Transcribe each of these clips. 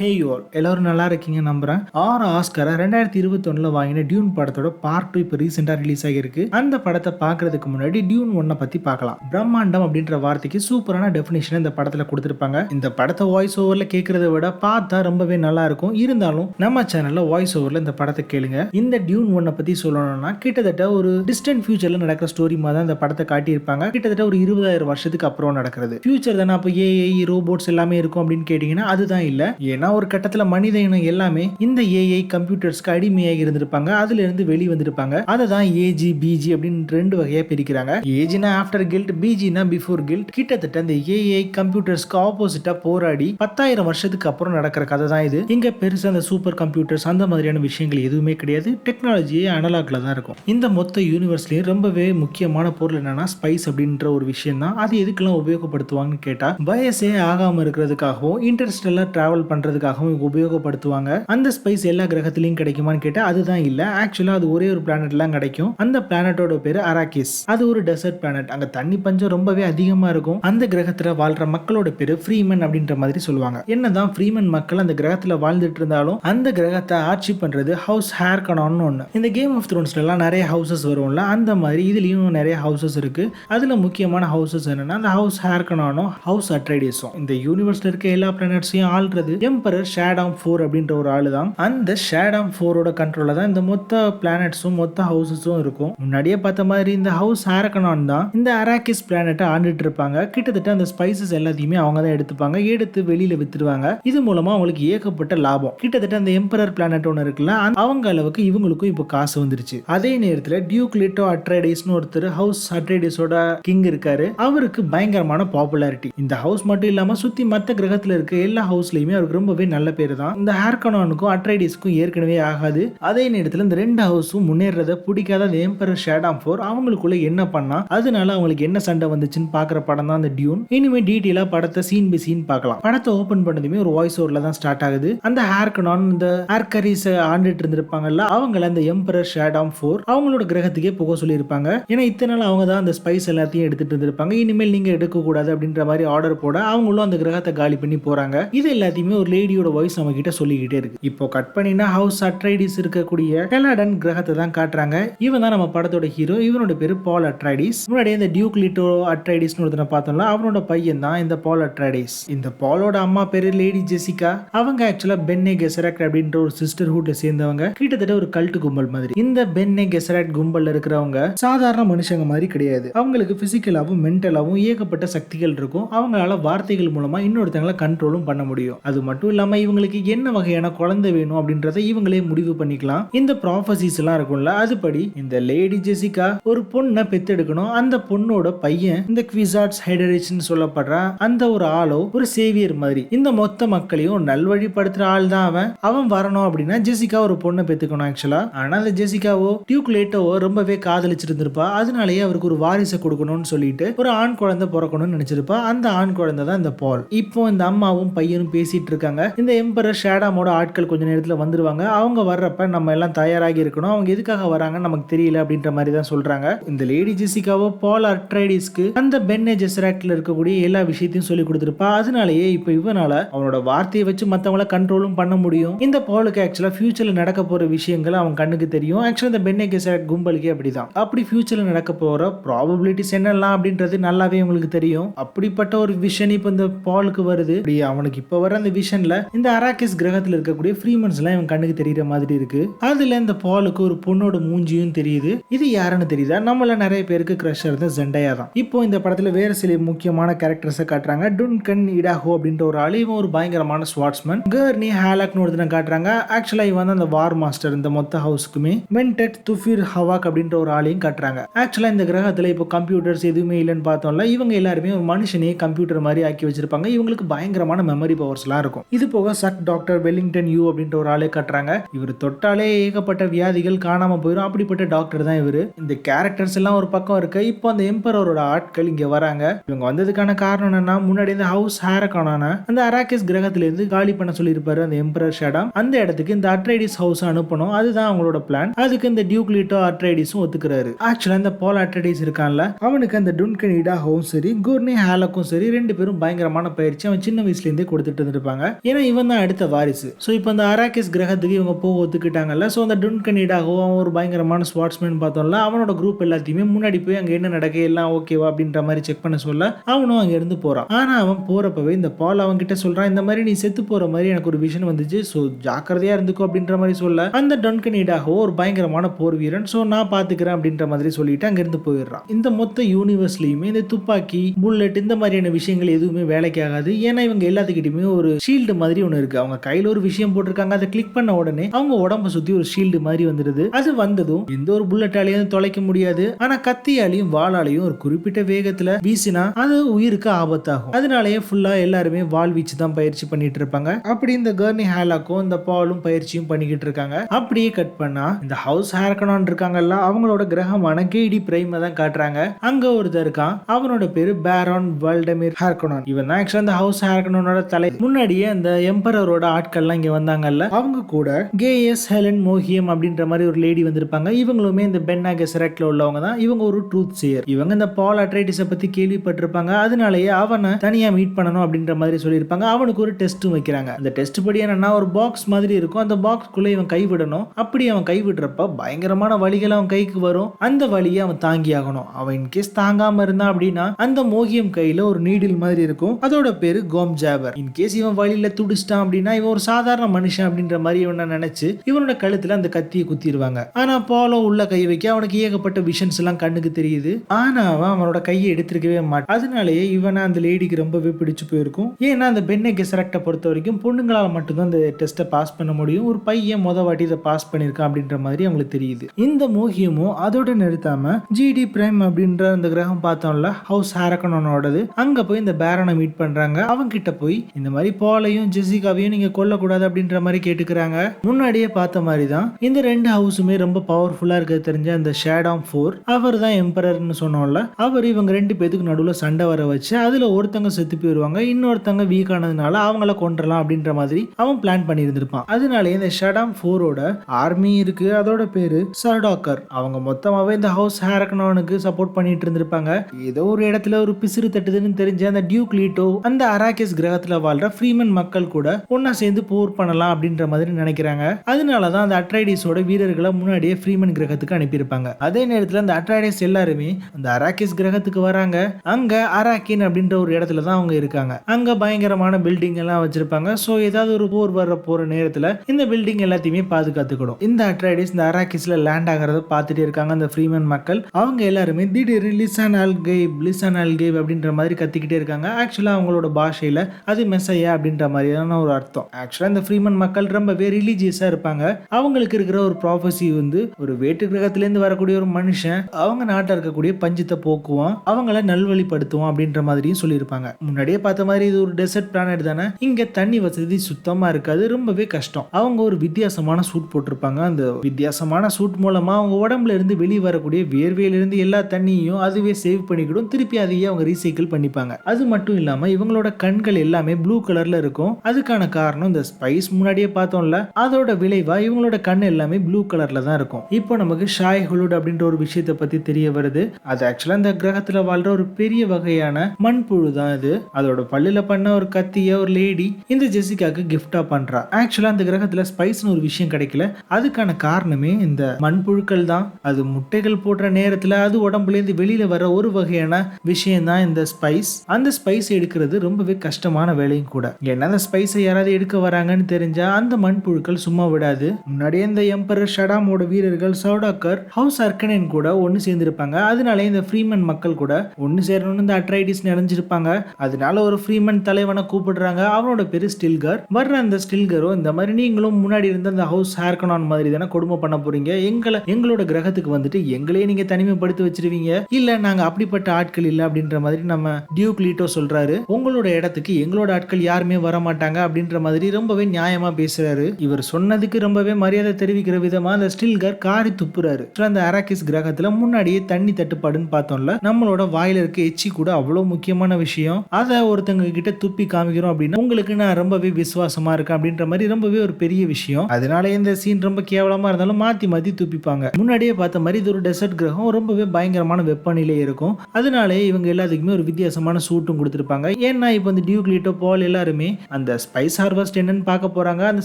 ஹே you all எல்லோரும் நல்லா இருக்கீங்க நம்புறேன். ஆர் ஆஸ்கரை ரெண்டாயிரத்தி இருபத்தொன்னுல வாங்கின டியூன் படத்தோட பார்ட் டூ இப்போ ரீசெண்டாக ரிலீஸ் ஆகியிருக்கு. அந்த படத்தை பார்க்கறதுக்கு முன்னாடி டியூன் ஒன்னை பற்றி பார்க்கலாம். பிரம்மாண்டம் அப்படின்ற வார்த்தைக்கு சூப்பரான டெஃபினேஷன் இந்த படத்தில் கொடுத்துருப்பாங்க. இந்த படத்தை வாய்ஸ் ஓவரில் கேட்கறத விட பார்த்தா ரொம்பவே நல்லா இருக்கும். இருந்தாலும் நம்ம சேனலில் வாய்ஸ் ஓவரில் இந்த படத்தை கேளுங்க. இந்த டியூன் ஒன்னை பற்றி சொல்லணும்னா கிட்டத்தட்ட ஒரு டிஸ்டன்ட் ஃபியூச்சரில் நடக்கிற ஸ்டோரி மாதிரி தான் இந்த படத்தை காட்டியிருப்பாங்க. கிட்டத்தட்ட ஒரு இருபதாயிரம் வருஷத்துக்கு அப்புறம் நடக்கிறது. ஃபியூச்சர் தானே அப்போ ஏஐ ரோபோட்ஸ் எல்லாமே இருக்கும் அப்படின்னு கேட்டிங்கன்னா அதுதான் இல்லை. ஏன்னா ஒரு கட்டத்தில் மனித இனம் எல்லாமே இந்த ஏஐ கம்ப்யூட்டர்ஸ்க்கு அடிமையாகி இருந்திருப்பாங்க. அதுல இருந்து வெளி வந்திருப்பாங்க. அதை தான் ஏஜி பிஜி அப்படின்னு ரெண்டு வகையாக பிரிக்கிறாங்க. ஏஜினா ஆஃப்டர் கில்ட் பிஜினா பிஃபோர் கில்ட் கிட்டத்தட்ட அந்த ஏஐ கம்ப்யூட்டர்ஸ்க்கு ஆப்போசிட்டா போராடி பத்தாயிரம் வருஷத்துக்கு அப்புறம் நடக்கிற கதை தான் இது. இங்க பெருசா அந்த சூப்பர் கம்ப்யூட்டர்ஸ் அந்த மாதிரியான விஷயங்கள் எதுவுமே கிடையாது. டெக்னாலஜியே அனலாக்ல தான் இருக்கும். இந்த மொத்த யூனிவர்ஸ்லயும் ரொம்பவே முக்கியமான பொருள் என்னன்னா ஸ்பைஸ் அப்படின்ற ஒரு விஷயம் தான் அது எதுக்கெல்லாம் உபயோகப்படுத்துவாங்கன்னு கேட்டா வயசே ஆகாம இருக்கிறதுக்காகவும் இன்டர்ஸ்டெல்லாம் டிராவல் பண்றது இவங்க உபயோகப்படுத்துவாங்க. அந்த ஸ்பைஸ் எல்லா கிரகத்திலையும் கிடைக்குமான்னு கேட்டால் அதுதான் இல்லை. ஆக்சுவலா அது ஒரே ஒரு பிளானட்லாம் கிடைக்கும். அந்த பிளானட்டோட பேர் அராக்கிஸ் அது ஒரு டெசர்ட் பிளானட் அங்கே தண்ணி பஞ்சம் ரொம்பவே அதிகமா இருக்கும். அந்த கிரகத்தில் வாழ்ற மக்களோட பேரு ஃப்ரீமன் அப்படின்ற மாதிரி சொல்லுவாங்க. என்னதான் ஃப்ரீமன் மக்கள் அந்த கிரகத்தில் வாழ்ந்துட்டு இருந்தாலும் அந்த கிரகத்தை ஆட்சி பண்றது ஹவுஸ் ஹேர் கனான்னு ஒன்று இந்த கேம் ஆஃப் த்ரோன்ஸ்லலாம் நிறைய ஹவுசஸ் வரும்ல அந்த மாதிரி இதுலயும் நிறைய ஹவுசஸ் இருக்கு. அதுல முக்கியமான ஹவுசஸ் என்னன்னா அந்த ஹவுஸ் ஹேர் கனானும் ஹவுஸ் அட்ரைடிஸும் இந்த யூனிவர்ஸ்ல இருக்க எல்லா பிளானட்ஸையும் ஆள்றது எம்பரர் ஷேடாம் ஃபோர் அப்படின்ற ஒரு ஆளு தான் அந்த ஷேடாம் ஃபோரோட கண்ட்ரோலில் தான் இந்த மொத்த பிளானட்ஸும் மொத்த ஹவுசஸும் இருக்கும். முன்னாடியே பார்த்த மாதிரி இந்த ஹவுஸ் ஆரக்கனான் தான். இந்த அராக்கிஸ் பிளானட்டை ஆண்டுட்டு இருப்பாங்க. கிட்டத்தட்ட அந்த ஸ்பைசஸ் எல்லாத்தையுமே அவங்க தான் எடுத்துப்பாங்க. எடுத்து வெளியில வித்துருவாங்க. இது மூலமா அவங்களுக்கு ஏகப்பட்ட லாபம். கிட்டத்தட்ட அந்த எம்பரர் பிளானட் ஒன்று இருக்குல்ல அவங்க அளவுக்கு இவங்களுக்கும் இப்போ காசு வந்துருச்சு. அதே நேரத்தில் டியூக் லிட்டோ அட்ரைடிஸ்னு ஒருத்தர் ஹவுஸ் அட்ரைடேஸோட கிங் இருக்காரு. அவருக்கு பயங்கரமான பாப்புலாரிட்டி இந்த ஹவுஸ் மட்டும் இல்லாம சுத்தி மற்ற கிரகத்துல இருக்க எல்லா ஹவுஸ்லயுமே அவருக்கு ரொம்ப ரொம்பவே நல்ல பேர் தான். இந்த ஹேர்கனானுக்கும் அட்ரைடிஸ்க்கும் ஏற்கனவே ஆகாது. அதே நேரத்தில் இந்த ரெண்டு ஹவுஸும் முன்னேறத பிடிக்காத அந்த எம்பரர் ஷேடாம் ஃபோர் அவங்களுக்குள்ள என்ன பண்ணா அதனால அவங்களுக்கு என்ன சண்டை வந்துச்சுன்னு பாக்குற படம் தான் அந்த டியூன் இனிமே டீட்டெயிலா படத்தை சீன் பை சீன் பார்க்கலாம். படத்தை ஓபன் பண்ணதுமே ஒரு வாய்ஸ் ஓவர்ல தான் ஸ்டார்ட் ஆகுது. அந்த ஹேர்கனான் இந்த ஹேர்கரிஸ் ஆண்டுட்டு இருந்திருப்பாங்கல்ல அவங்கள அந்த எம்பரர் ஷேடாம் ஃபோர் அவங்களோட கிரகத்துக்கே போக சொல்லியிருப்பாங்க. ஏன்னா இத்தனை நாள் அவங்க தான் அந்த ஸ்பைஸ் எல்லாத்தையும் எடுத்துட்டு இருந்திருப்பாங்க. இனிமேல் நீங்க எடுக்கக்கூடாது அப்படின்ற மாதிரி ஆர்டர் போட அவங்களும் அந்த கிரகத்தை காலி பண்ணி போறாங்க. இது எல்லாத்தையுமே ஒரு லேடியோட வாய்ஸ் நம்ம கிட்ட சொல்லிக்கிட்டே இருக்கு. இப்போ கட் பண்ணினா ஹவுஸ் அட்ரைடிஸ் இருக்கக்கூடிய டெலடன் கிரகத்தை தான் காட்டுறாங்க. இவன் தான் நம்ம படத்தோட ஹீரோ இவனோட பேரு பால் அட்ரைடிஸ் முன்னாடி இந்த டியூக் லிட்டோ அட்ரைடிஸ்னு ஒருத்தனை பார்த்தோம்ல அவனோட பையன் தான் இந்த பால் அட்ரைடிஸ் இந்த பாலோட அம்மா பேரு லேடி ஜெசிகா அவங்க ஆக்சுவலா பென்னே கெசரக்ட் அப்படின்ற ஒரு சிஸ்டர்ஹுட்டை சேர்ந்தவங்க. கிட்டத்தட்ட ஒரு கல்ட்டு கும்பல் மாதிரி. இந்த பென்னே கெசரக்ட் கும்பல்ல இருக்கிறவங்க சாதாரண மனுஷங்க மாதிரி கிடையாது. அவங்களுக்கு பிசிக்கலாவும் மென்டலாவும் ஏகப்பட்ட சக்திகள் இருக்கும். அவங்களால வார்த்தைகள் மூலமா இன்னொருத்தங்களை கண்ட்ரோலும் பண்ண முடியும். அது மட்டும் இல்லாம இவங்களுக்கு என்ன வகையான குழந்தை வேணும் அப்படின்றத இவங்களே முடிவு பண்ணிக்கலாம். இந்த ப்ராஃபசிஸ் எல்லாம் இருக்கும்ல அதுபடி இந்த லேடி ஜெசிகா ஒரு பொண்ணை பெத்தெடுக்கணும் அந்த பொண்ணோட பையன் இந்த குவிசார்ட்ஸ் ஹைடரேஷன் சொல்லப்படுற அந்த ஒரு ஆளோ ஒரு சேவியர் மாதிரி. இந்த மொத்த மக்களையும் நல்வழிப்படுத்துற ஆள் தான் அவன். அவன் வரணும் அப்படின்னா ஜெசிகா ஒரு பொண்ணை பெத்துக்கணும் ஆக்சுவலா ஆனா அந்த ஜெசிகாவோ டியூக் லேட்டோவோ ரொம்பவே காதலிச்சிருந்திருப்பா. அதனாலேயே அவருக்கு ஒரு வாரிசை கொடுக்கணும்னு சொல்லிட்டு ஒரு ஆண் குழந்தை பிறக்கணும்னு நினைச்சிருப்பா. அந்த ஆண் குழந்தை தான் இந்த பால் இப்போ இந்த அம்மாவும் பையனும் பேசிட்டு இருக்காங்க. இந்த எம்பரர் ஷேடாமோட ஆட்கள் கொஞ்ச நேரத்துல வந்துருவாங்க. அவங்க வர்றப்ப நம்ம எல்லாம் தயாராகி இருக்கணும். அவங்க எதுக்காக வராங்கன்னு நமக்கு தெரியல அப்படின்ற மாதிரி தான் சொல்றாங்க. இந்த லேடி ஜெசிகாவோ பால் அட்ரைடிஸ்க்கு அந்த பென்னே ஜெசராக்ட்ல இருக்கக்கூடிய எல்லா விஷயத்தையும் சொல்லி கொடுத்துருப்பா. அதனாலேயே இப்போ இவனால அவனோட வார்த்தையை வச்சு மத்தவங்கள கண்ட்ரோலும் பண்ண முடியும். இந்த பாலுக்கு ஆக்சுவலா ஃபியூச்சர்ல நடக்க போற விஷயங்கள் அவன் கண்ணுக்கு தெரியும். ஆக்சுவலா இந்த பென்னே ஜெசராக்ட் கும்பலுக்கே அப்படிதான். அப்படி ஃபியூச்சர்ல நடக்க போற ப்ராபபிலிட்டிஸ் என்னெல்லாம் அப்படின்றது நல்லாவே உங்களுக்கு தெரியும். அப்படிப்பட்ட ஒரு விஷன் இப்போ இந்த பாலுக்கு வருது. அப்படி அவனுக்கு இப்போ வர அந்த விஷன்ல இந்த அராக்கிஸ் கிரகத்தில் இருக்கக்கூடிய ஃப்ரீமன்ஸ் எல்லாம் இவன் கண்ணுக்கு தெரியுற மாதிரி இருக்கு. அதுல இந்த பாலுக்கு ஒரு பொண்ணோட மூஞ்சியும் தெரியுது. இது யாருன்னு தெரியுதா? நம்மள நிறைய பேருக்கு கிரஷ் இருந்த ஜெண்டையா தான். இப்போ இந்த படத்துல வேற சில முக்கியமான கேரக்டர்ஸை காட்டுறாங்க. டுன்கன் இடாஹோ அப்படின்ற ஒரு ஆளு இவன் ஒரு பயங்கரமான ஸ்வாட்ஸ்மேன் கர்னி ஹேலாக்னு ஒருத்தனை காட்டுறாங்க. ஆக்சுவலா இவன் வந்து அந்த வார் மாஸ்டர் இந்த மொத்த ஹவுஸ்க்குமே மென்டெட் துஃபிர் ஹவாக் அப்படின்ற ஒரு ஆளையும் காட்டுறாங்க. ஆக்சுவலா இந்த கிரகத்துல இப்போ கம்ப்யூட்டர்ஸ் எதுவுமே இல்லைன்னு பார்த்தோம்ல இவங்க எல்லாருமே ஒரு மனுஷனே கம்ப்யூட்டர் மாதிரி ஆக்கி வச்சிருப்பாங்க. இவங்களுக்கு பயங்கரமான மெமரி பவர்ஸ்லாம் இருக்கும். இது போக சக் டாக்டர் வெல்லிங்டன் யூ அப்படின்ற ஒரு ஆளே காட்டுறாங்க. இவர் தொட்டாலே ஏகப்பட்ட வியாதிகள் காணாம போயிடும் அப்படிப்பட்ட டாக்டர் தான் இவர். இந்த கேரக்டர்ஸ் எல்லாம் ஒரு பக்கம் இருக்கு. இப்போ அந்த எம்பரரோட ஆட்கள் இங்க வராங்க. இவங்க வந்ததுக்கான காரணம் என்னன்னா முன்னாடி இந்த ஹவுஸ் ஹேரக்கான அந்த அராக்கிஸ் கிரகத்துல இருந்து காலி பண்ண சொல்லியிருப்பாரு அந்த எம்பரர் ஷடம். அந்த இடத்துக்கு இந்த அட்ரைடிஸ் ஹவுஸ் அனுப்பணும். அதுதான் அவங்களோட பிளான் அதுக்கு இந்த டியூக்லிட்டோ அட்ரைடிஸும் ஒத்துக்கிறாரு. ஆக்சுவலா இந்த போல் அட்ரைடிஸ் இருக்கான்ல அவனுக்கு அந்த டுன்கன் இடாகவும் சரி குர்னி ஹேலக்கும் சரி ரெண்டு பேரும் பயங்கரமான பயிற்சி அவன் சின்ன வயசுல இருந்தே கொடுத்துட்டு இருந்திருப்பாங்க. ஏன்னா இவன் தான் அடுத்த வாரிசு. ஸோ இப்போ அந்த அராக்கிஸ் கிரகத்துக்கு இவங்க போக ஒத்துக்கிட்டாங்கல்ல ஸோ அந்த டுன்கனிடாகோ அவன் ஒரு பயங்கரமான ஸ்பாட்ஸ்மேன் பார்த்தோம்ல அவனோட குரூப் எல்லாத்தையுமே முன்னாடி போய் அங்கே என்ன நடக்க எல்லாம் ஓகேவா அப்படின்ற மாதிரி செக் பண்ண சொல்ல அவனும் அங்கே இருந்து போகிறான் ஆனால் அவன் போகிறப்பவே இந்த பால் அவன் கிட்ட சொல்கிறான் இந்த மாதிரி நீ செத்து போகிற மாதிரி எனக்கு ஒரு விஷன் வந்துச்சு ஸோ ஜாக்கிரதையாக இருந்துக்கோ அப்படின்ற மாதிரி சொல்ல அந்த டொன்கனீடாகவோ ஒரு பயங்கரமான போர் வீரன் ஸோ நான் பார்த்துக்கிறேன் அப்படின்ற மாதிரி சொல்லிட்டு அங்கேருந்து போயிடுறான். இந்த மொத்த யூனிவர்ஸ்லையுமே இந்த துப்பாக்கி புல்லட் இந்த மாதிரியான விஷயங்கள் எதுவுமே வேலைக்கு ஆகாது ஏன்னா இவங்க எல்லாத்துக்கிட்டையுமே ஒரு ஷீல்டு மாதிரி ஒன்று இருக்கு. அவங்க கையில ஒரு விஷயம் போட்டிருக்காங்க. அதை கிளிக் பண்ண உடனே அவங்க உடம்ப சுத்தி ஒரு ஷீல்டு மாதிரி வந்துடுது அது வந்ததும் எந்த ஒரு புல்லட்டாலையும் தொலைக்க முடியாது. ஆனா கத்தியாலையும் வாளாலையும் ஒரு குறிப்பிட்ட வேகத்துல வீசினா அது உயிருக்கு ஆபத்தாகும். அதனாலயே ஃபுல்லா எல்லாருமே வாள் வீச்சு தான் பயிற்சி பண்ணிட்டு இருப்பாங்க. அப்படி இந்த கர்னி ஹேலாக்கும் இந்த பாலும் பயிற்சியும் பண்ணிக்கிட்டு இருக்காங்க. அப்படியே கட் பண்ணா இந்த ஹவுஸ் ஹேர்கனான் இருக்காங்கல்ல அவங்களோட கிரகமான கேடி பிரைமை தான் காட்டுறாங்க. அங்க ஒருத்தர் இருக்கான். அவனோட பேரு பேரான் வல்டமிர் ஹேர்கனான் இவன் தான் ஆக்சுவலா இந்த ஹவுஸ் ஹேர்கனானோட தலை. முன்னாடியே இந்த எம்பரரோட ஆட்கள்லாம் இங்கே வந்தாங்கல்ல அவங்க கூட கேஎஸ் ஹெலன் மோகியம் அப்படின்ற மாதிரி ஒரு லேடி வந்திருப்பாங்க. இவங்களுமே இந்த பென்னா கெசரக்ட்ல உள்ளவங்க தான். இவங்க ஒரு ட்ரூத் சேயர் இவங்க இந்த பால் அட்ரைட்டிஸை பற்றி கேள்விப்பட்டிருப்பாங்க. அதனாலேயே அவனை தனியாக மீட் பண்ணணும் அப்படின்ற மாதிரி சொல்லியிருப்பாங்க. அவனுக்கு ஒரு டெஸ்ட்டும் வைக்கிறாங்க. அந்த டெஸ்ட் படி என்னன்னா ஒரு பாக்ஸ் மாதிரி இருக்கும். அந்த பாக்ஸ்குள்ளே இவன் கைவிடணும் அப்படி அவன் கைவிடுறப்ப பயங்கரமான வழிகள் அவன் கைக்கு வரும். அந்த வழியை அவன் தாங்கி ஆகணும். அவன் இன்கேஸ் தாங்காம இருந்தான் அப்படின்னா அந்த மோகியம் கையில ஒரு நீடில் மாதிரி இருக்கும். அதோட பேரு கோம் ஜாபர் இன்கேஸ் இவன் வழியில துடிச்சிட்டான் அப்படின்னா இவன் ஒரு சாதாரண மனுஷன் அப்படின்ற மாதிரி இவனை நினைச்சு இவனோட கழுத்துல அந்த கத்தியை குத்திடுவாங்க. ஆனா பாலோ உள்ள கை வைக்க அவனுக்கு ஏகப்பட்ட விஷன்ஸ் எல்லாம் கண்ணுக்கு தெரியுது. ஆனா அவன் அவனோட கையை எடுத்திருக்கவே மாட்டான் அதனாலேயே இவனை அந்த லேடிக்கு ரொம்பவே பிடிச்சு போயிருக்கும். ஏன்னா அந்த பெண்ணை கெசரக்டை பொறுத்த வரைக்கும் பொண்ணுங்களால மட்டும்தான் அந்த டெஸ்ட்டை பாஸ் பண்ண முடியும். ஒரு பையன் முத வாட்டி இதை பாஸ் பண்ணியிருக்கான் அப்படின்ற மாதிரி அவங்களுக்கு தெரியுது. இந்த மோகியமும் அதோட நிறுத்தாம ஜிடி பிரைம் அப்படின்ற அந்த கிரகம் பார்த்தோம்ல ஹவுஸ் ஹேரக்கனோடது அங்க போய் இந்த பேரனை மீட் பண்றாங்க. அவங்க கிட்ட போய் இந்த மாதிரி போலையும் ஜெசிகாவையும் நீங்க கொல்லக்கூடாது அப்படின்ற மாதிரி கேட்டுக்கிறாங்க. முன்னாடியே பார்த்த மாதிரி தான் இந்த ரெண்டு ஹவுஸுமே ரொம்ப பவர்ஃபுல்லா இருக்க தெரிஞ்ச அந்த ஷேடாம் ஃபோர் அவர் தான் எம்பரர்னு சொன்னோம்ல அவர் இவங்க ரெண்டு பேத்துக்கு நடுவில் சண்டை வர வச்சு அதுல ஒருத்தங்க செத்து போயிருவாங்க இன்னொருத்தங்க வீக் ஆனதுனால அவங்கள கொண்டுறலாம் அப்படின்ற மாதிரி அவன் பிளான் பண்ணியிருந்திருப்பான். அதனால இந்த ஷடாம் ஃபோரோட ஆர்மி இருக்கு அதோட பேரு சர்டாக்கர் அவங்க மொத்தமாவே இந்த ஹவுஸ் ஹேரக்கனோனுக்கு சப்போர்ட் பண்ணிட்டு இருந்திருப்பாங்க. ஏதோ ஒரு இடத்துல ஒரு பிசிறு தட்டுதுன்னு தெரிஞ்ச அந்த டியூக் லீட்டோ அந்த அராகேஸ் கிரகத்துல வாழ்ற ஃப்ரீமன் மக்கள் மக்கள் கூட ஒன்னா சேர்ந்து போர் பண்ணலாம் அப்படின்ற மாதிரி நினைக்கிறாங்க. அதனாலதான் அந்த அட்ரைடிஸோட வீரர்களை முன்னாடியே ஃப்ரீமன் கிரகத்துக்கு அனுப்பியிருப்பாங்க. அதே நேரத்தில் அந்த அட்ரைடிஸ் எல்லாருமே அந்த அராக்கிஸ் கிரகத்துக்கு வராங்க. அங்க அராக்கின் அப்படின்ற ஒரு இடத்துல தான் அவங்க இருக்காங்க. அங்க பயங்கரமான பில்டிங் எல்லாம் வச்சிருப்பாங்க. சோ ஏதாவது ஒரு போர் வர போற நேரத்துல இந்த பில்டிங் எல்லாத்தையுமே பாதுகாத்துக்கணும். இந்த அட்ரைடிஸ் இந்த அராக்கிஸ்ல லேண்ட் ஆகிறத பார்த்துட்டே இருக்காங்க அந்த ஃப்ரீமன் மக்கள். அவங்க எல்லாருமே திடீர்னு லிசான் அல்கேப் லிசான் அல்கேப் அப்படின்ற மாதிரி கத்திக்கிட்டே இருக்காங்க. ஆக்சுவலா அவங்களோட பாஷையில அது மெஸ்ஸையா அப்படின்ற மாதிரி மாதிரியான ஒரு அர்த்தம். ஆக்சுவலாக இந்த ஃப்ரீமன் மக்கள் ரொம்பவே ரிலீஜியஸாக இருப்பாங்க. அவங்களுக்கு இருக்கிற ஒரு ப்ராஃபஸி வந்து ஒரு வேட்டு கிரகத்திலேருந்து வரக்கூடிய ஒரு மனுஷன் அவங்க நாட்டில் இருக்கக்கூடிய பஞ்சத்தை போக்குவான் அவங்கள நல்வழிப்படுத்துவான் அப்படின்ற மாதிரியும் சொல்லியிருப்பாங்க. முன்னாடியே பார்த்த மாதிரி இது ஒரு டெசர்ட் பிளானட் தானே? இங்கே தண்ணி வசதி சுத்தமாக இருக்காது ரொம்பவே கஷ்டம். அவங்க ஒரு வித்தியாசமான சூட் போட்டிருப்பாங்க. அந்த வித்தியாசமான சூட் மூலமாக அவங்க உடம்புல இருந்து வெளியே வரக்கூடிய வேர்வையிலிருந்து எல்லா தண்ணியையும் அதுவே சேவ் பண்ணிக்கிடும். திருப்பி அதையே அவங்க ரீசைக்கிள் பண்ணிப்பாங்க. அது மட்டும் இல்லாமல் இவங்களோட கண்கள் எல்லாமே ப்ளூ கலரில் இருக்கும். அதுக்கான காரணம் இந்த ஸ்பைஸ் முன்னாடியே பார்த்தோம்ல அதோட விளைவா இவங்களோட கண் எல்லாமே ப்ளூ கலர்ல தான் இருக்கும். இப்போ நமக்கு ஷாய் ஹுலுட் அப்படின்ற ஒரு விஷயத்தை பத்தி தெரிய வருது. அது ஆக்சுவலா இந்த கிரகத்துல வாழ்ற ஒரு பெரிய வகையான மண்புழு தான் இது. அதோட பல்லுல பண்ண ஒரு கத்திய ஒரு லேடி இந்த ஜெசிகாக்கு கிஃப்டா பண்றா. ஆக்சுவலா அந்த கிரகத்துல ஸ்பைஸ்னு ஒரு விஷயம் கிடைக்கல. அதுக்கான காரணமே இந்த மண்புழுக்கள் தான். அது முட்டைகள் போடுற நேரத்துல அது உடம்புல இருந்து வெளியில வர ஒரு வகையான விஷயம் தான் இந்த ஸ்பைஸ் அந்த ஸ்பைஸ் எடுக்கிறது ரொம்பவே கஷ்டமான வேலையும் கூட. ஏன்னா அந்த ஸ்பைஸை யாராவது எடுக்க வராங்கன்னு தெரிஞ்சா அந்த மண்புழுக்கள் சும்மா விடாது. முன்னாடியே இந்த எம்பரர் ஷடாமோட வீரர்கள் சௌடாக்கர் ஹவுஸ் அர்கனின் கூட ஒன்று சேர்ந்திருப்பாங்க. அதனாலே இந்த ஃப்ரீமன் மக்கள் கூட ஒன்று சேரணும்னு இந்த அட்ரைடிஸ் நிறைஞ்சிருப்பாங்க அதனால ஒரு ஃப்ரீமன் தலைவனை கூப்பிடுறாங்க. அவனோட பேர் ஸ்டில்கர் வர்ற அந்த ஸ்டில்கரும் இந்த மாதிரி நீங்களும் முன்னாடி இருந்த அந்த ஹவுஸ் ஹேர்கனான் மாதிரி தானே கொடுமை பண்ண போறீங்க? எங்களை எங்களோட கிரகத்துக்கு வந்துட்டு எங்களையே நீங்க தனிமைப்படுத்தி வச்சிருவீங்க? இல்ல நாங்க அப்படிப்பட்ட ஆட்கள் இல்லை அப்படின்ற மாதிரி நம்ம டியூக் லீட்டோ சொல்றாரு. உங்களோட இடத்துக்கு எங்களோட ஆட்கள் யாருமே வர மாட்டாங்க அப்படின்ற மாதிரி ரொம்பவே நியாயமா பேசுறாரு. இவர் சொன்னதுக்கு ரொம்பவே மரியாதை தெரிவிக்கிற விதமா அந்த ஸ்டில்கர் காரி துப்புறாரு. அந்த அராக்கிஸ் கிரகத்துல முன்னாடியே தண்ணி தட்டுப்பாடுன்னு பார்த்தோம்ல நம்மளோட வாயில இருக்க எச்சி கூட அவ்வளவு முக்கியமான விஷயம். அதை ஒருத்தங்க கிட்ட துப்பி காமிக்கிறோம் அப்படின்னா உங்களுக்கு நான் ரொம்பவே விசுவாசமா இருக்கேன் அப்படின்ற மாதிரி ரொம்பவே ஒரு பெரிய விஷயம். அதனால இந்த சீன் ரொம்ப கேவலமா இருந்தாலும் மாத்தி மாத்தி துப்பிப்பாங்க. முன்னாடியே பார்த்த மாதிரி இது ஒரு டெசர்ட் கிரகம் ரொம்பவே பயங்கரமான வெப்பநிலை இருக்கும். அதனாலே இவங்க எல்லாத்துக்குமே ஒரு வித்தியாசமான சூட்டும் கொடுத்துருப்பாங்க. ஏன்னா இப்போ இந்த டியூக்லிட்டோ பால் எல்லாருமே அந்த ஸ்பைஸ் ஹார்வெஸ்ட் என்னன்னு பார்க்க போறாங்க. அந்த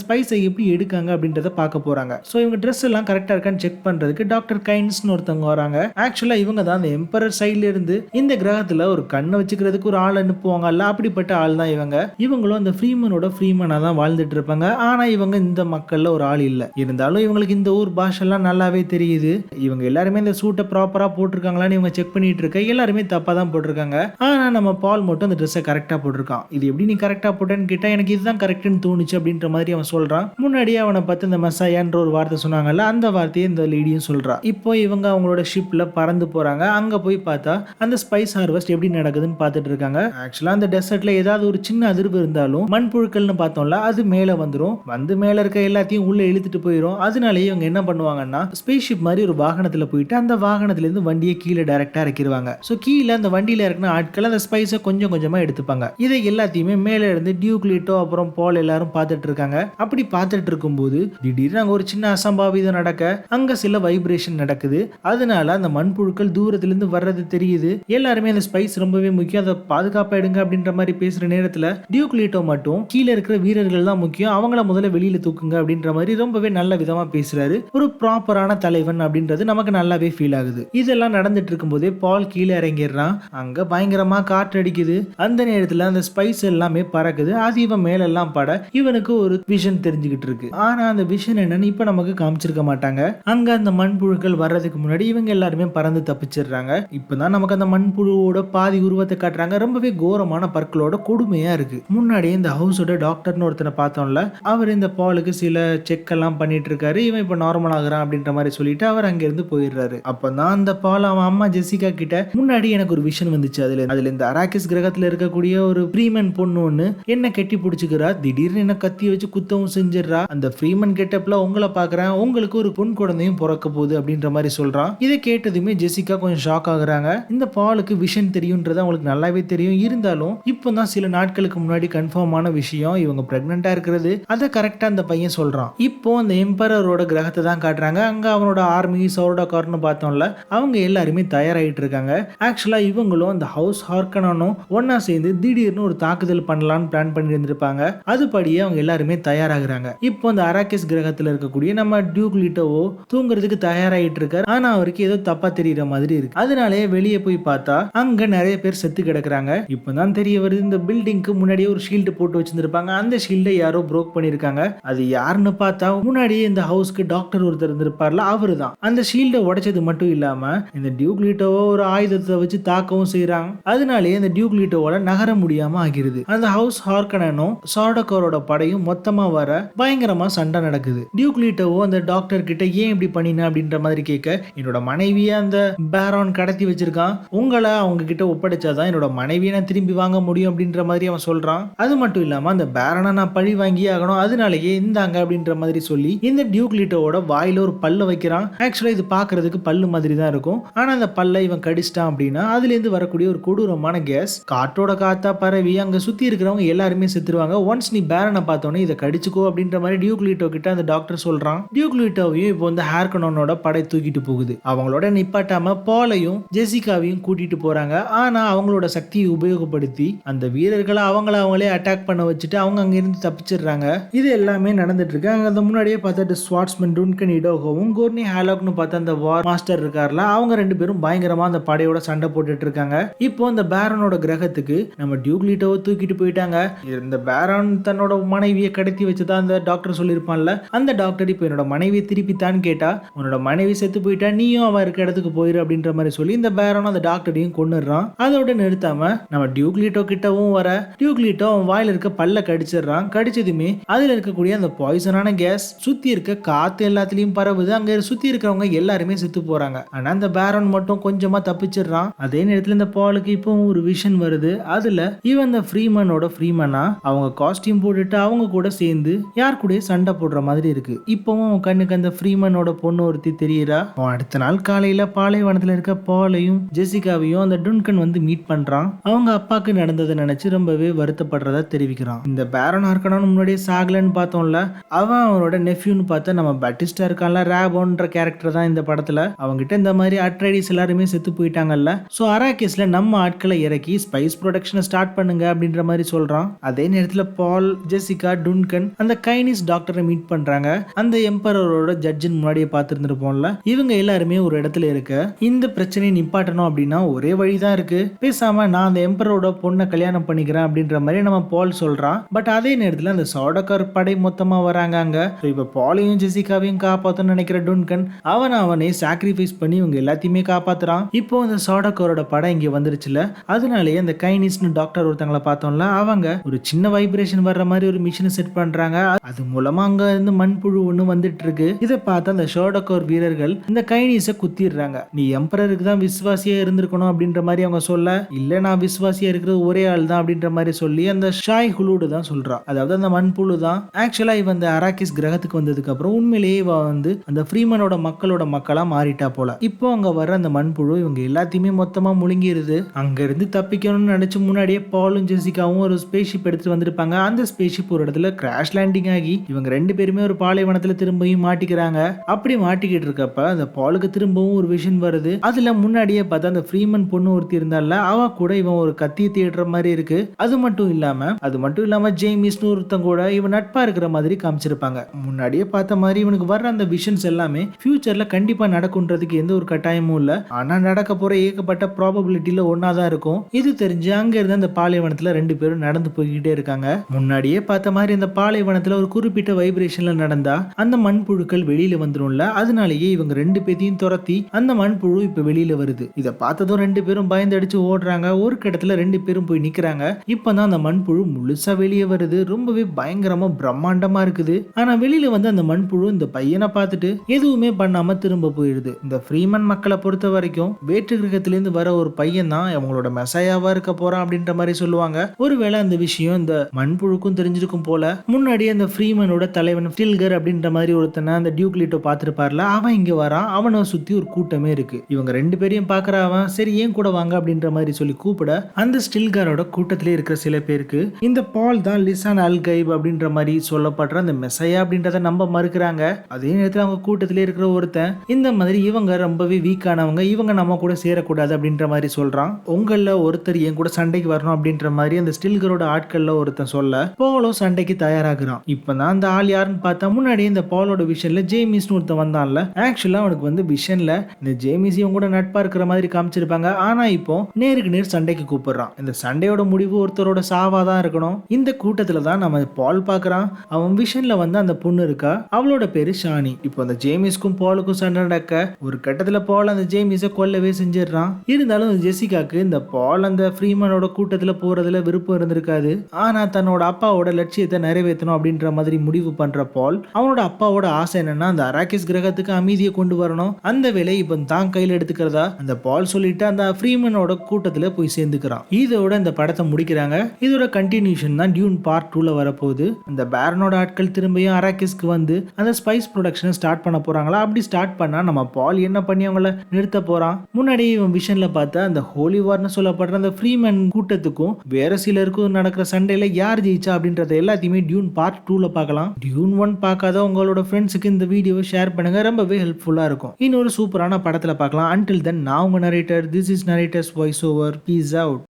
ஸ்பைஸை எப்படி எடுக்காங்க அப்படின்றத பார்க்க போறாங்க. ஸோ இவங்க ட்ரெஸ் எல்லாம் கரெக்டாக இருக்கான்னு செக் பண்றதுக்கு டாக்டர் கைன்ஸ்னு ஒருத்தவங்க வராங்க. ஆக்சுவலாக இவங்க தான் அந்த எம்பரர் சைட்ல இருந்து இந்த கிரகத்துல ஒரு கண்ணை வச்சுக்கிறதுக்கு ஒரு ஆள் அனுப்புவாங்கல்ல அப்படிப்பட்ட ஆள் தான் இவங்க. இவங்களும் அந்த ஃப்ரீமனோட ஃப்ரீமனாக தான் வாழ்ந்துட்டு இருப்பாங்க. ஆனா இவங்க இந்த மக்கள்ல ஒரு ஆள் இல்லை. இருந்தாலும் இவங்களுக்கு இந்த ஊர் பாஷெல்லாம் நல்லாவே தெரியுது. இவங்க எல்லாருமே இந்த சூட்டை ப்ராப்பரா போட்டிருக்காங்களான்னு இவங்க செக் பண்ணிட்டு இருக்க எல்லாருமே தப்பாக தான் போட்டிருக்காங்க. ஆனா நம்ம பால் மட்டும் அந்த ட்ரெஸ்ஸை கரெக்டா போட்டிருக்கான். இது எப்படி நீ கரெக்டாக போட்டேன்னு கேட்டா எனக்கு இதுதான் கரெக்ட்னு தோணுச்சு அப்படின்ற மாதிரி அவன் சொல்றான். முன்னாடியே அவனை பார்த்து இந்த மசாயான்ற ஒரு வார்த்தை சொன்னாங்கல்ல அந்த வார்த்தையை இந்த லேடியும் சொல்கிறான் இப்போ இவங்க அவங்களோட ஷிப்ல பறந்து போறாங்க. அங்க போய் பார்த்தா அந்த ஸ்பைஸ் ஹார்வெஸ்ட் எப்படி நடக்குதுன்னு பார்த்துட்டு இருக்காங்க. ஆக்சுவலா அந்த டெசர்ட்ல ஏதாவது ஒரு சின்ன அதிர்வு இருந்தாலும் மண்புழுக்கள்னு பார்த்தோம்ல அது மேல வந்துடும் வந்து மேல இருக்க எல்லாத்தையும் உள்ள இழுத்துட்டு போயிடும் அதனாலேயே இவங்க என்ன பண்ணுவாங்கன்னா ஸ்பேஸ் ஷிப் மாதிரி ஒரு வாகனத்துல போயிட்டு அந்த வாகனத்துல இருந்து வண்டியை கீழே டைரக்டா இறக்கிடுவாங்க ஸோ கீழே அந்த வண்டியில இறக்குன ஆட்கள் அந்த ஸ்பைஸை கொஞ்சம் கொஞ்சமா எடுத்துப்பாங்க. இதை எல்லாத்தையுமே மேலே இருந்து டியூக் டியூக்லிட்டோ அப்புறம் போல் எல்லாரும் பார்த்துட்டு இருக்காங்க அப்படி பார்த்துட்டு இருக்கும்போது திடீர்னு அங்கே ஒரு சின்ன அசம்பாவிதம் நடக்க அங்க சில வைப்ரேஷன் நடக்குது. அதனால அந்த மண்புழுக்கள் தூரத்துல இருந்து வர்றது தெரியுது. எல்லாருமே அந்த ஸ்பைஸ் ரொம்பவே முக்கியம். அதை பாதுகாப்பாக எடுங்க அப்படின்ற மாதிரி பேசுற நேரத்துல டியூக்லிட்டோ மட்டும் கீழே இருக்கிற வீரர்கள் தான் முக்கியம். அவங்கள முதல்ல வெளியில தூக்குங்க அப்படின்ற மாதிரி ரொம்பவே நல்ல விதமா பேசுறாரு. ஒரு ப்ராப்பரான தலைவன் அப்படின்றது நமக்கு நல்லாவே ஃபீல் ஆகுது. இதெல்லாம் நடந்துட்டு இருக்கும்போதே பால் கீழே இறங்கிடுறான். அங்க பயங்கரமா காற்று அடிக்குது அந்த நேரத்துல அந்த ஸ்பைஸ் எல்லாமே பறக்குது. அது இவன் மேலெல்லாம் பட இவனுக்கு ஒரு விஷன் தெரிஞ்சுக்கிட்டு இருக்கு. ஆனா அந்த விஷன் என்னன்னு இப்ப நமக்கு காமிச்சிருக்க மாட்டாங்க. அங்க அந்த மண்புழுக்கள் வர்றதுக்கு முன்னாடி இவங்க எல்லாருமே பறந்து தப்பிச்சிடுறாங்க. இப்பதான் நமக்கு அந்த மண்புழுவோட பாதி உருவத்தை காட்டுறாங்க. ரொம்பவே கோரமான பற்களோட கொடுமையா இருக்கு. முன்னாடியே இந்த ஹவுஸோட டாக்டர்னு ஒருத்தனை பார்த்தோம்ல அவர் இந்த பாலுக்கு சில செக் எல்லாம் பண்ணிட்டு இருக்காரு. இவன் இப்ப நார்மல் ஆகுறான் அப்படின்ற மாதிரி சொல்லிட்டு அவர் அங்கிருந்து போயிடுறாரு. அப்பதான் அந்த பால் அவன் அம்மா ஜெசிகா கிட்ட முன்னாடி எனக்கு ஒரு விஷன் வந்துச்சு. அதுல அதுல இந்த அராக்கிஸ் கிரகத்துல இருக்கக்கூடிய ஒரு ஃப்ரீமன் பொண்ணு ஒண்ணு என்ன கெட்டி பிடிச்சிக்கிறா திடீர்னு என்ன கத்தி வச்சு குத்தவும் செஞ்சிடறா. அந்த ஃப்ரீமன் கெட்டப்ல உங்களை பாக்குறேன். உங்களுக்கு ஒரு பொன் குழந்தையும் பிறக்க போகுது அப்படின்ற மாதிரி சொல்றான். இதை கேட்டதுமே ஜெசிகா கொஞ்சம் ஷாக் ஆகுறாங்க. இந்த பாலுக்கு விஷன் தெரியும்ன்றது அவங்களுக்கு நல்லாவே தெரியும். இருந்தாலும் இப்போ தான் சில நாட்களுக்கு முன்னாடி கன்ஃபார்மான விஷயம் இவங்க பிரெக்னெண்டா இருக்கிறது. அதை கரெக்டா அந்த பையன் சொல்றான். இப்போ அந்த எம்பரரோட கிரகத்தை தான் காட்டுறாங்க. அங்க அவனோட ஆர்மி சௌரோட கார்னு பார்த்தோம்ல அவங்க எல்லாருமே தயாராகிட்டு இருக்காங்க. ஆக்சுவலா இவங்களும் அந்த ஹவுஸ் ஹார்கனானும் ஒன்னா சேர்ந்து திடீர்னு ஒரு தாக்குதல் பண்ணலாம்னு பிளான் பண்ணி இருந்திருப்பாங்க. அதுபடியே அவங்க எல்லாருமே தயாராகிறாங்க. இப்போ அந்த அராக்கிஸ் கிரகத்துல இருக்கக்கூடிய நம்ம டியூக் லிட்டோவோ தூங்குறதுக்கு தயாராகிட்டு இருக்காரு. ஆனா அவருக்கு ஏதோ தப்பா தெரியற மாதிரி இருக்கு. அதனாலே வெளியே போய் பார்த்தா அங்க நிறைய பேர் செத்து கிடக்குறாங்க. இப்பதான் தெரிய வருது இந்த பில்டிங்க்கு முன்னாடியே ஒரு ஷீல்டு போட்டு வச்சிருந்திருப்பாங்க. அந்த ஷீல்டை யாரோ ப்ரோக் பண்ணிருக்காங்க அது யாருன்னு பார்த்தா முன்னாடியே இந்த ஹவுஸ்க்கு டாக்டர் ஒருத்தர் இருந்திருப்பார்ல அவரு தான் அந்த ஷீல்டை உடைச்சது மட்டும் இல்லாம இந்த டியூக் லிட்டோவோ ஒரு ஆயுதத்தை வச்சு தாக்கவும் செய்யறாங்க அதனாலேயே இந்த டியூக்லிட்டோவால நகர முடியாம ஆகிருது. அந்த ஹவுஸ் கேனனும் சாடோக்கரோட படையும் மொத்தமா வர பயங்கரமா சண்டை நடக்குது. டியூக் அந்த டாக்டர் கிட்ட ஏன் இப்படி பண்ணின அப்படின்ற மாதிரி கேட்க என்னோட மனைவியை அந்த பேரான் கடத்தி வச்சிருக்கான். உங்களை அவங்க கிட்ட ஒப்படைச்சாதான் என்னோட மனைவியை நான் திரும்பி வாங்க முடியும் அப்படின்ற மாதிரி அவன் சொல்றான். அது மட்டும் இல்லாம அந்த பேரனை நான் பழி வாங்கியே ஆகணும் அதனாலேயே இந்தாங்க அப்படின்ற மாதிரி சொல்லி இந்த டியூக்லீட்டோட வாயில ஒரு பல்ல வைக்கிறான். ஆக்சுவலா இது பாக்குறதுக்கு பல்லு மாதிரி தான் இருக்கும். ஆனா அந்த பல்ல இவன் கடிச்சிட்டான் அப்படின்னா அதுல இருந்து வரக்கூடிய ஒரு கொடூரமான கேஸ் காற்றோட காத்தா பரவி அங்க சுத்தி இருக்கிறவங்க எல்லாருமே செத்துருவாங்க. ஒன்ஸ் நீ பேரனை பார்த்தோன்னே இதை கடிச்சுக்கோ அப்படின்ற மாதிரி டியூக்லிட்டோ கிட்ட அந்த டாக்டர் சொல்றான். டியூக்லிட்டோவையும் இப்போ வந்து ஹேர்கனோனோட படை தூக்கிட்டு போகுது. அவங்களோட நிப்பாட்டாம பாலையும் ஜெசிகாவையும் கூட்டிட்டு போறாங்க. ஆனா அவங்களோட சக்தியை உபயோகப்படுத்தி அந்த வீரர்களை அவங்கள அவங்களே அட்டாக் பண்ண வச்சுட்டு அவங்க அங்கிருந்து தப்பிச்சிடுறாங்க. இது எல்லாமே நடந்துட்டு இருக்கு. அங்க அந்த முன்னாடியே பார்த்துட்டு ஸ்வாட்ஸ்மேன் டுன்கன் இடோகவும் கோர்னி ஹேலாக்னு பார்த்த அந்த வார் மாஸ்டர் இருக்கார்ல அவங்க ரெண்டு பேரும் பயங்கரமா அந்த படையோட சண்டை போட்டுட்டு இருக்காங்க. இப்போ அந்த பேரனோட கிரகத்துக்கு நம்ம டியூக்லிட்டோவை தூக்கிட்டு போயிட்டாங்க. இந்த பேரன் தன்னோட மனைவியை கடத்தி வச்சு தான் அந்த டாக்டர் சொல்லியிருப்பான்ல? அந்த டாக்டர் இப்போ என்னோட மனைவியை திருப்பித்தான் கேட்டா உன்னோட மனைவி செத்து போயிட்டா நீயும் அவன் இருக்க இடத்துக்கு போயிரு அப்படின்ற மாதிரி சொல்லி இந்த பேரனும் அந்த டாக்டரையும் கொண்டுடுறான் அதோட நிறுத்தாம நம்ம டியூக்லிட்டோ கிட்டவும் வர டியூக்லிட்டோ அவன் வாயில இருக்க பல்ல கடிச்சிடுறான். கடிச்சதுமே அதுல இருக்கக்கூடிய அந்த பாய்சனான கேஸ் சுத்தி இருக்க காத்து எல்லாத்துலயும் பரவுது. அங்க சுத்தி இருக்கிறவங்க எல்லாருமே செத்து போறாங்க. ஆனா அந்த பேரான் மட்டும் கொஞ்சமா தப்பிச்சிடுறான். அதே நேரத்துல இந்த பாலுக்கு இப்போ ஒரு விஷன் வருது. அதுல இவன் இந்த ஃப்ரீமனோட ஃப்ரீமனா அவங்க காஸ்டியூம் போட்டுட்டு அவங்க கூட சேர்ந்து யார் கூட சண்டை போடுற மாதிரி இருக்கு. இப்பவும் அவன் கண்ணுக்கு அந்த ஃப்ரீமனோட பொண்ணு ஒருத்தி தெரியுறா. அவன் அடுத்த நாள் காலையில பாலைவனத்துல இருக்க பாலையும் ஜெசிகாவையும் அந்த டுன்கன் வந்து மீட் பண்றான். அவங்க அப்பாக்கு நடந்ததை நினைச்சு ரொம்பவே வருத்தப்படுறதா தெரிவிக்கிறான். இந்த பேரன் ஹார்கனான் முன்னாடியே சாகலன்னு பார்த்தோம்ல அவன் அவனோட நெஃப்யூன்னு பார்த்தா நம்ம பட்டிஸ்டா இருக்கான்ல ரேபோன்ற கேரக்டர் தான் இந்த படத்துல. அவங்ககிட்ட இந்த மாதிரி அட்ரைடிஸ் எல்லாருமே செத்து போயிட்டாங்கல்ல. ஸோ அராக்கிஸ்ல நம்ம ஆட்களை இறக்கி ஸ்பைஸ் ப்ரொடக்ஷனை ஸ்டார்ட் பண்ணுங்க அப்படின்ற மாதிரி சொல்றான். அது அதே நேரத்துல பால் ஜெசிகா டுன்கன் அந்த கைனிஸ் டாக்டரை மீட் பண்றாங்க. அந்த எம்பரரோட ஜட்ஜின் முன்னாடியே பார்த்துருந்துருப்போம்ல. இவங்க எல்லாருமே ஒரு இடத்துல இருக்க இந்த பிரச்சனையை நிப்பாட்டணும் அப்படின்னா ஒரே வழிதான் இருக்கு. பேசாம நான் அந்த எம்பரோட பொண்ணை கல்யாணம் பண்ணிக்கிறேன் அப்படின்ற மாதிரி நம்ம பால் சொல்றான். பட் அதே நேரத்துல அந்த சோடக்கார் படை மொத்தமா வராங்க அங்க. இப்ப பாலையும் ஜெசிகாவையும் காப்பாத்தணும்னு நினைக்கிற டுன்கன் அவன் அவனே சாக்ரிஃபைஸ் பண்ணி இவங்க எல்லாத்தையுமே காப்பாத்துறான். இப்போ அந்த சோடக்காரோட படம் இங்க வந்துருச்சுல. அதனாலேயே அந்த கைனிஸ்னு டாக்டர் ஒருத்தங்களை பார்த்தோம்ல அவங்க ஒரு சின்ன வைப்ரேஷன் வர்ற மாதிரி ஒரு மிஷினை செட் பண்றாங்க. அது மூலமா அங்க இருந்து மண்புழு ஒண்ணு வந்துட்டு இருக்கு இதை பார்த்து அந்த ஷோடக்கோர் வீரர்கள் இந்த கைனீஸை குத்திடுறாங்க. நீ எம்பரருக்கு தான் விசுவாசியா இருந்திருக்கணும் அப்படின்ற மாதிரி அவங்க சொல்ல இல்ல நான் விசுவாசியா இருக்கிறது ஒரே ஆள் தான் அப்படின்ற மாதிரி சொல்லி அந்த ஷாய் ஹுலூடு தான் சொல்றான் அதாவது அந்த மண்புழு தான் ஆக்சுவலா இவன் அந்த அராக்கிஸ் கிரகத்துக்கு வந்ததுக்கு அப்புறம் உண்மையிலேயே இவ வந்து அந்த ஃப்ரீமனோட மக்களோட மக்களா மாறிட்டா போல. இப்போ அங்க வர அந்த மண்புழு இவங்க எல்லாத்தையுமே மொத்தமா முழுங்கிருது. அங்க இருந்து தப்பிக்கணும்னு நினைச்சு முன்னாடியே பாலும் ஜெசிகாவும் ஒரு ஸ்பேஸ்ஷிப் எடுத்துட்டு வந்திருப்பாங்க. அந்த ஸ்பேஸ்ஷிப் ஒரு இடத்துல கிராஷ் லேண்டிங் ஆகி இவங்க ரெண்டு பேருமே ஒரு பாலைவனத்துல திரும்பியும் மாட்டிக்கிறாங்க. அப்படி மாட்டிக்கிட்டு இருக்கப்ப அந்த பாலுக்கு திரும்பவும் ஒரு விஷன் வருது. அதுல முன்னாடியே பார்த்தா அந்த ஃப்ரீமன் பொண்ணு ஒருத்தி இருந்தால அவ கூட இவன் ஒரு கத்தியை தேடுற மாதிரி இருக்கு. அது மட்டும் இல்லாம அது மட்டும் இல்லாம ஜேமிஸ்னு ஒருத்தன் கூட இவன் நட்பா இருக்கிற மாதிரி காமிச்சிருப்பாங்க. முன்னாடியே பார்த்த மாதிரி இவனுக்கு வர்ற அந்த விஷன்ஸ் எல்லாமே ஃபியூச்சர்ல கண்டிப்பா நடக்கும்ன்றதுக்கு எந்த ஒரு கட்டாயமும் இல்ல. ஆனா நடக்க போற ஏகப்பட்ட ப்ராபபிலிட்டியில ஒன்னா தான் இருக்கும். இது தெரிஞ்சு அங்க இருந்து அந்த பாலைவனத்துல ரெண்டு பேரும் நடந்து போய்கிட்டு இருக்காங்க. முன்னாடியே பார்த்த மாதிரி இந்த பாலைவனத்துல ஒரு குறிப்பிட்ட வைப்ரேஷன்ல நடந்தா அந்த மண்புழுக்கள் வெளியில வந்துரும்ல அதனாலேயே இவங்க ரெண்டு பேத்தையும் துரத்தி அந்த மண்புழு இப்ப வெளியில வருது. இதை பார்த்ததும் ரெண்டு பேரும் பயந்து அடிச்சு ஓடுறாங்க. ஒரு இடத்துல ரெண்டு பேரும் போய் நிக்கிறாங்க. இப்பதான் அந்த மண்புழு முழுசா வெளியே வருது. ரொம்பவே பயங்கரமா பிரம்மாண்டமா இருக்குது. ஆனா வெளியில வந்து அந்த மண்புழு இந்த பையனை பார்த்துட்டு எதுவுமே பண்ணாம திரும்ப போயிடுது. இந்த ஃப்ரீமன் மக்களை பொறுத்த வரைக்கும் வேற்று கிரகத்திலேருந்து வர ஒரு பையன் தான் அவங்களோட மெசையாவா இருக்க போறான் அப்படின்ற மாதிரி சொல்லுவாங்க. ஒருவேளை அந்த விஷயம் இந்த மண்புழுக்கும் தெரிஞ்சிருக்கும் போல முன்னாடியே அந்த ஃப்ரீமனோட தலைவன் ஸ்டில்கர் அப்படின்ற மாதிரி ஒருத்தனை அந்த டியூக்லிட்டோ பார்த்துருப்பார்ல அவன் இங்க வரான் அவனை சுத்தி ஒரு கூட்டமே இருக்கு. இவங்க ரெண்டு பேரையும் பார்க்கற அவன் சரி ஏன் கூட வாங்க அப்படின்ற மாதிரி சொல்லி கூப்பிட அந்த ஸ்டில்கரோட கூட்டத்திலே இருக்கிற சில பேருக்கு இந்த பால் தான் லிசான் அல்கைப் அப்படின்ற மாதிரி சொல்லப்படுற அந்த மெசையா அப்படின்றத நம்ப மறுக்கிறாங்க. அதே நேரத்தில் அவங்க கூட்டத்திலே இருக்கிற ஒருத்தன் இந்த மாதிரி இவங்க ரொம்பவே வீக்கானவங்க இவங்க நம்ம கூட சேரக்கூடாது அப்படின்ற மாதிரி சொல்றான். உங்களில் ஒருத்தர் என் கூட சண்டைக்கு வரணும் அப்படின்ற மாதிரி அந்த ஸ்டில்கரோட ஆட்கள் ஆட்கள்ல ஒருத்தன் சொல்ல போலோ சண்டைக்கு தயாராகிறான். இப்பதான் அந்த ஆள் யாருன்னு பார்த்தா முன்னாடி இந்த பாலோட விஷன்ல ஜேமிஸ்னு ஒருத்தன் வந்தான்ல. ஆக்சுவலா அவனுக்கு வந்து விஷன்ல இந்த ஜேமிஸ் இவங்க கூட நட்பா இருக்கிற மாதிரி காமிச்சிருப்பாங்க. ஆனா இப்போ நேருக்கு நேர் சண்டைக்கு கூப்பிடுறான். இந்த சண்டையோட முடிவு ஒருத்தரோட சாவா தான் இருக்கணும். இந்த கூட்டத்துல தான் நம்ம பால் பாக்குறான் அவன் விஷன்ல வந்து அந்த பொண்ணு இருக்கா? அவளோட பேரு ஷானி. இப்போ அந்த ஜேமிஸ்க்கும் பாலுக்கும் சண்டை நடக்க ஒரு கட்டத்துல பால் அந்த ஜேமிஸை கொல்லவே செஞ்சிடறான். இருந்தாலும் இந்த ஜெசிகாக்கு இந்த பால் அந்த ஃப்ரீமனோட கூட்டத்துல போறதுல விருப்பம் இருந்திருக்காது. ஆனா தன்னோட அப்பாவோட லட்சியத்தை நிறைவேற்றணும் அப்படின்ற மாதிரி முடிவு பண்ற பால் அவனோட அப்பாவோட ஆசை என்னன்னா அந்த அராக்கிஸ் கிரகத்துக்கு அமைதியை கொண்டு வரணும். அந்த வேலையை இப்போ தான் கையில் எடுத்துக்கிறதா? அந்த பால் சொல்லிட்டு அந்த ஃப்ரீமனோட கூட்டத்தில் போய் சேர்ந்துக்கிறான். இதோட இந்த படத்தை முடிக்கிறாங்க. இதோட கண்டினியூஷன் தான் டியூன் பார்ட் டூல வரப்போகுது. அந்த பேரனோட ஆட்கள் திரும்பியும் அராக்கிஸ்க்கு வந்து அந்த ஸ்பைஸ் ப்ரொடக்ஷனை ஸ்டார்ட் பண்ண போறாங்களா? அப்படி ஸ்டார்ட் பண்ணா நம்ம பால் என்ன பண்ணி அவங்கள நிறுத்த போறான்? முன்னாடி இவன் விஷன்ல பார்த்தா அந்த ஹோலி வார்னு சொல்லப்படுற அந்த ஃப்ரீமன் கூட்டத்துக்கும் வேற சிலருக்கும் நடக்கிற சண்டையில யார் ஜெயிச்சா அப்படின்றத எல்லாத்தையுமே டியூன் பார்ட் டூல பார்க்கலாம். டியூன் ஒன் பார்க்காத உங்களோட ஃப்ரெண்ட்ஸுக்கு இந்த வீடியோவை ஷேர் பண்ணுங்க. ரொம்பவே ஹெல்ப்ஃபுல்லா இருக்கும். இன்னொரு சூப்பரான படத்துல பார்க்கலாம். அன்டில் தென் நான் உங்கள் narrator this is narrator's voice over peace out